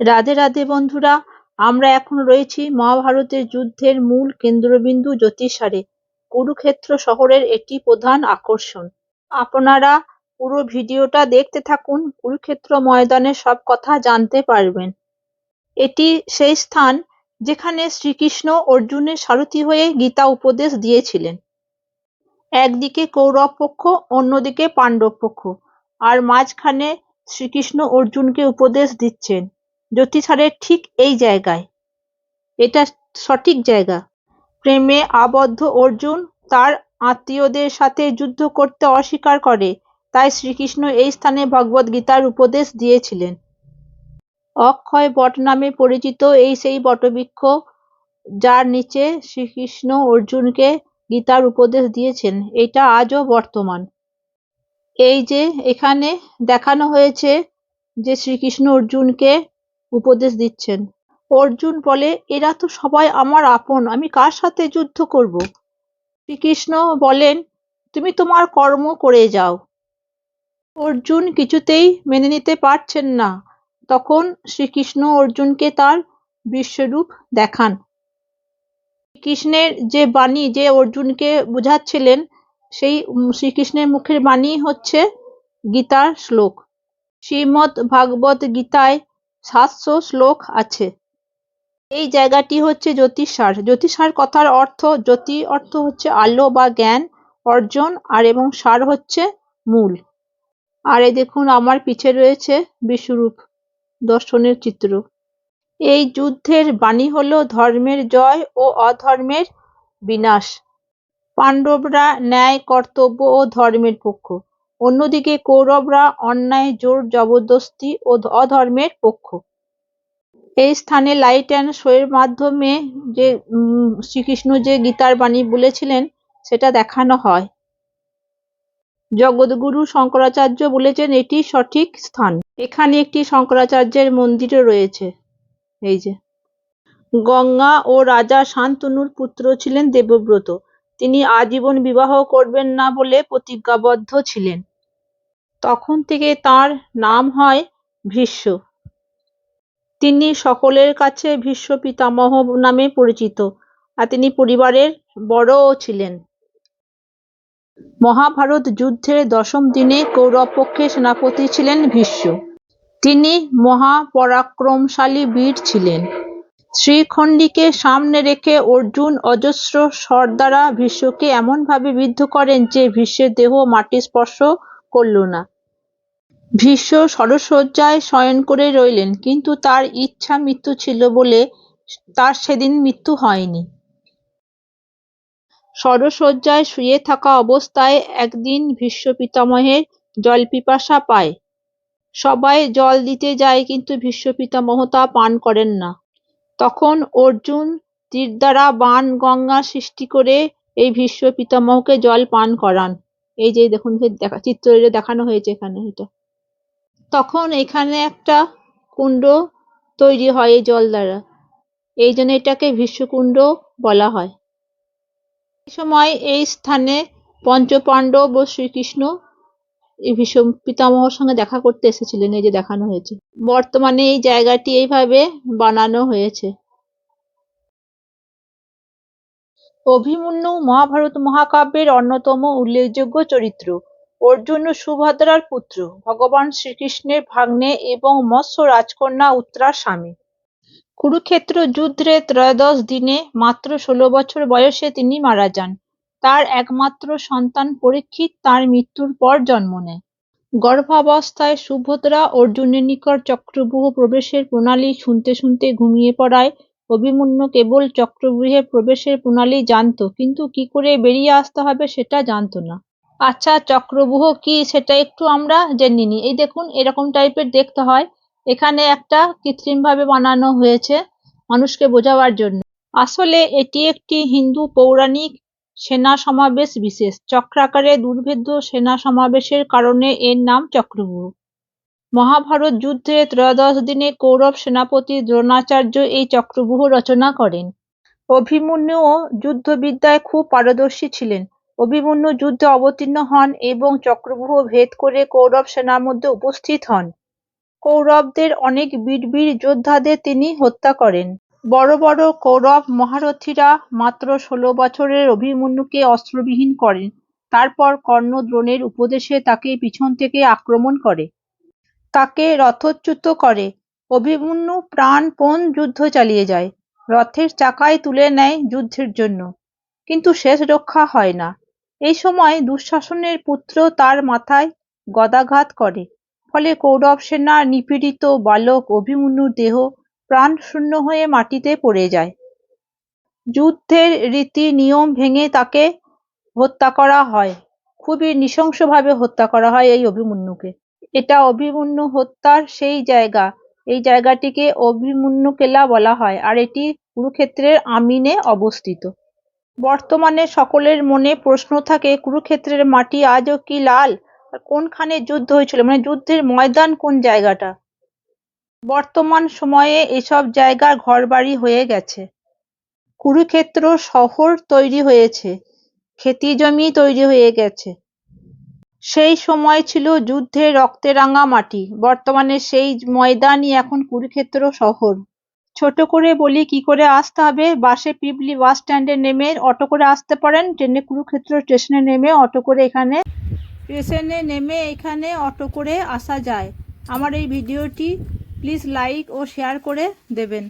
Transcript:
রাধে রাধে বন্ধুরা, আমরা এখন রয়েছি মহাভারতের যুদ্ধের মূল কেন্দ্রবিন্দু জ্যোতিষারে, কুরুক্ষেত্র শহরের এটি প্রধান আকর্ষণ। আপনারা পুরো ভিডিওটা দেখতে থাকুন, কুরুক্ষেত্র ময়দানের সব কথা জানতে পারবেন। এটি সেই স্থান যেখানে শ্রীকৃষ্ণ অর্জুনের সারথি হয়ে গীতা উপদেশ দিয়েছিলেন। একদিকে কৌরব পক্ষ, অন্যদিকে পাণ্ডব পক্ষ, আর মাঝখানে শ্রীকৃষ্ণ অর্জুনকে উপদেশ দিচ্ছেন। জ্যোতিষারের ঠিক এই জায়গায়। এটা সঠিক জায়গা। প্রেমে আবদ্ধ অর্জুন তার আত্মীয়দের সাথে যুদ্ধ করতে অস্বীকার করে, তাই শ্রীকৃষ্ণ এই স্থানে ভগবদ গীতার উপদেশ দিয়েছিলেন। অক্ষয় বট নামে পরিচিত এই সেই বটবৃক্ষ, যার নিচে শ্রীকৃষ্ণ অর্জুনকে গীতার উপদেশ দিয়েছেন, এটা আজও বর্তমান। এই যে এখানে দেখানো হয়েছে যে শ্রীকৃষ্ণ অর্জুনকে উপদেশ দিচ্ছেন। অর্জুন বলে, এরা তো সবাই আমার আপন, আমি কার সাথে যুদ্ধ করব? শ্রীকৃষ্ণ বলেন, তুমি তোমার কর্ম করে যাও। অর্জুন কিছুতেই মেনে নিতে পারছেন না। তখন শ্রীকৃষ্ণ অর্জুনকে তার বিশ্বরূপ দেখান। কৃষ্ণের যে বাণী যে অর্জুনকে বুঝাচ্ছিলেন, সেই শ্রীকৃষ্ণের মুখের বাণী হচ্ছে গীতার শ্লোক। শ্রীমৎ ভাগবত গীতায় সাতশো শ্লোক আছে। এই জায়গাটি হচ্ছে জ্যোতিষার জ্যোতিষার কথার অর্থ, জ্যোতি অর্থ হচ্ছে আলো বা জ্ঞান অর্জন, আর এবং সার হচ্ছে মূল। আর এই দেখুন, আমার পিছে রয়েছে বিশ্বরূপ দর্শনের চিত্র। এই যুদ্ধের বাণী হল ধর্মের জয় ও অধর্মের বিনাশ। পাণ্ডবরা ন্যায়, কর্তব্য ও ধর্মের পক্ষ। অন্যদিকে কৌরবরা অন্যায়, জোর, জবরদস্তি ও অধর্মের পক্ষ। এই স্থানে লাইট অ্যান্ড শোয়ের মাধ্যমে যে শ্রীকৃষ্ণ যে গীতার বাণী বলেছিলেন, সেটা দেখানো হয়। জগৎগুরু শঙ্করাচার্য বলেছেন, এটি সঠিক স্থান। এখানে একটি শঙ্করাচার্যের মন্দিরও রয়েছে। এই যে। গঙ্গা ও রাজা শান্তনুর পুত্র ছিলেন দেবব্রত। তিনি আজীবন বিবাহ করবেন না বলে প্রতিজ্ঞাবদ্ধ ছিলেন। তখন থেকে তার নাম হয় ভীষ্ম। তিনি সকলের কাছে ভীষ্ম পিতামহ নামে পরিচিত আর তিনি পরিবারের বড়ও ছিলেন। মহাভারত যুদ্ধের দশম দিনে কৌরব পক্ষে সেনাপতি ছিলেন ভীষ্ম। তিনি মহাপরাক্রমশালী বীর ছিলেন। শ্রীখণ্ডীকে সামনে রেখে অর্জুন অজস্র স্বর দ্বারা ভীষ্মকে এমনভাবে বিদ্ধ করেন যে ভীষ্মের দেহ মাটি স্পর্শ করল না। ভীষ্ম শরশয্যায় শয়ন করে রইলেন, কিন্তু তার ইচ্ছা মৃত্যু ছিল বলে তার সেদিন মৃত্যু হয়নি। শরশয্যায় শুয়ে থাকা অবস্থায় একদিন ভীষ্ম পিতামহের জলপিপাসা পায়। সবাই জল দিতে যায়, কিন্তু ভীষ্ম পিতামহ তা পান করেন না। তখন অর্জুন তীর দ্বারা বান গঙ্গা সৃষ্টি করে এই ভীষ্ম পিতামহকে জল পান করান। এই যে দেখুন দেখা, চিত্র দেখানো হয়েছে এখানে এটা। তখন এখানে একটা কুণ্ড তৈরি হয় এই জল দ্বারা। এই জন্য এটাকে ভীষ্মকুণ্ড বলা হয়। এই সময় এই স্থানে পঞ্চপাণ্ডব ও শ্রীকৃষ্ণ এই ভীষ্ম পিতামহর সঙ্গে দেখা করতে এসেছিলেন, এই যে দেখানো হয়েছে। বর্তমানে এই জায়গাটি এইভাবে বানানো হয়েছে। অভিমন্যু মহাভারত মহাকাব্যের অন্যতম উল্লেখযোগ্য চরিত্র। অর্জুন সুভদ্রার পুত্র। ভগবান শ্রীকৃষ্ণের ভাগ্নে এবং মৎস্য রাজকন্যা উত্তরার স্বামী। কুরুক্ষেত্র যুদ্ধে ত্রয়োদশ দিনে মাত্র ষোলো বছর বয়সে তিনি মারা যান। তার একমাত্র সন্তান পরীক্ষিত তার মৃত্যুর পর জন্ম নেয়। গর্ভাবস্থায় সুভদ্রা অর্জুনের নিকট চক্রব্যূহ প্রবেশের প্রণালী শুনতে শুনতে ঘুমিয়ে পড়ায়। অভিমন্যু কেবল চক্রব্যূহে প্রবেশের প্রণালী জানত, কিন্তু কি করে বেরিয়ে আসতে হবে সেটা জানত না। আচ্ছা চক্রব্যূহ কি সেটা একটু আমরা জেনে নিই। এই দেখুন, এরকম টাইপের দেখতে হয়। এখানে একটা কৃত্রিমভাবে বানানো হয়েছে মানুষকে বোঝাবার জন্য। আসলে এটি একটি হিন্দু পৌরাণিক সেনা সমাবেশ বিশেষ। চক্রাকারে দুর্ভেদ্য সেনা সমাবেশের কারণে এর নাম চক্রব্যূহ মহাভারত যুদ্ধে ত্রয়োদশ দিনে কৌরব সেনাপতি দ্রোণাচার্য এই চক্রব্যূহ রচনা করেন। অভিমন্যুও যুদ্ধবিদ্যায় খুব পারদর্শী ছিলেন। অভিমন্যু যুদ্ধে অবতীর্ণ হন এবং চক্রব্যূহ ভেদ করে কৌরব সেনার মধ্যে উপস্থিত হন। কৌরবদের অনেক বীর বীর যোদ্ধাদের তিনি হত্যা করেন। বড় বড় কৌরব মহারথীরা মাত্র ষোলো বছরের অভিমন্যুকে অস্ত্রবিহীন করেন। তারপর কর্ণ দ্রোণের উপদেশে তাকে পিছন থেকে আক্রমণ করে। তাকে রথচ্যুত করে। অভিমন্যু প্রাণপণ যুদ্ধ চালিয়ে যায়। রথের চাকায় তুলে নেয় যুদ্ধের জন্য। কিন্তু শেষ রক্ষা হয় না। এই সময় দুঃশাসনের পুত্র তার মাথায় গদাঘাত করে। ফলে কৌরব সেনা নিপীড়িত বালক অভিমন্যুর দেহ প্রাণশূন্য হয়ে মাটিতে পড়ে যায়। যুদ্ধের রীতি নিয়ম ভেঙে তাকে হত্যা করা হয়। খুবই নৃশংসভাবে হত্যা করা হয় এই অভিমন্যুকে। এটা অভিমন্যু হত্যার সেই জায়গা। এই জায়গাটিকে অভিমন্যু কেলা বলা হয়। আর এটি কুরুক্ষেত্রের আমিনে অবস্থিত। বর্তমানে সকলের মনে প্রশ্ন থাকে, কুরুক্ষেত্রের মাটি আজও কি লাল? আর কোনখানে যুদ্ধ হয়েছিল? মানে যুদ্ধের ময়দান কোন জায়গাটা? বর্তমান সময়ে এসব জায়গার ঘরবাড়ি হয়ে গেছে। কুরুক্ষেত্র শহর তৈরি হয়েছে, খেতি জমি তৈরি হয়ে গেছে। সেই সময় ছিল যুদ্ধে রক্তে রাঙা মাটি, বর্তমানে সেই ময়দানই এখন কুরুক্ষেত্র শহর। ছোট করে বলি কি করে আসতে হবে। বাসে পিপলি বাস স্ট্যান্ডে নেমে অটো করে আসতে পারেন। ট্রেনে কুরুক্ষেত্র স্টেশনে নেমে অটো করে এখানে স্টেশনে নেমে এখানে অটো করে আসা যায়। আমার এই ভিডিওটি প্লিজ লাইক ও শেয়ার করে দেবেন।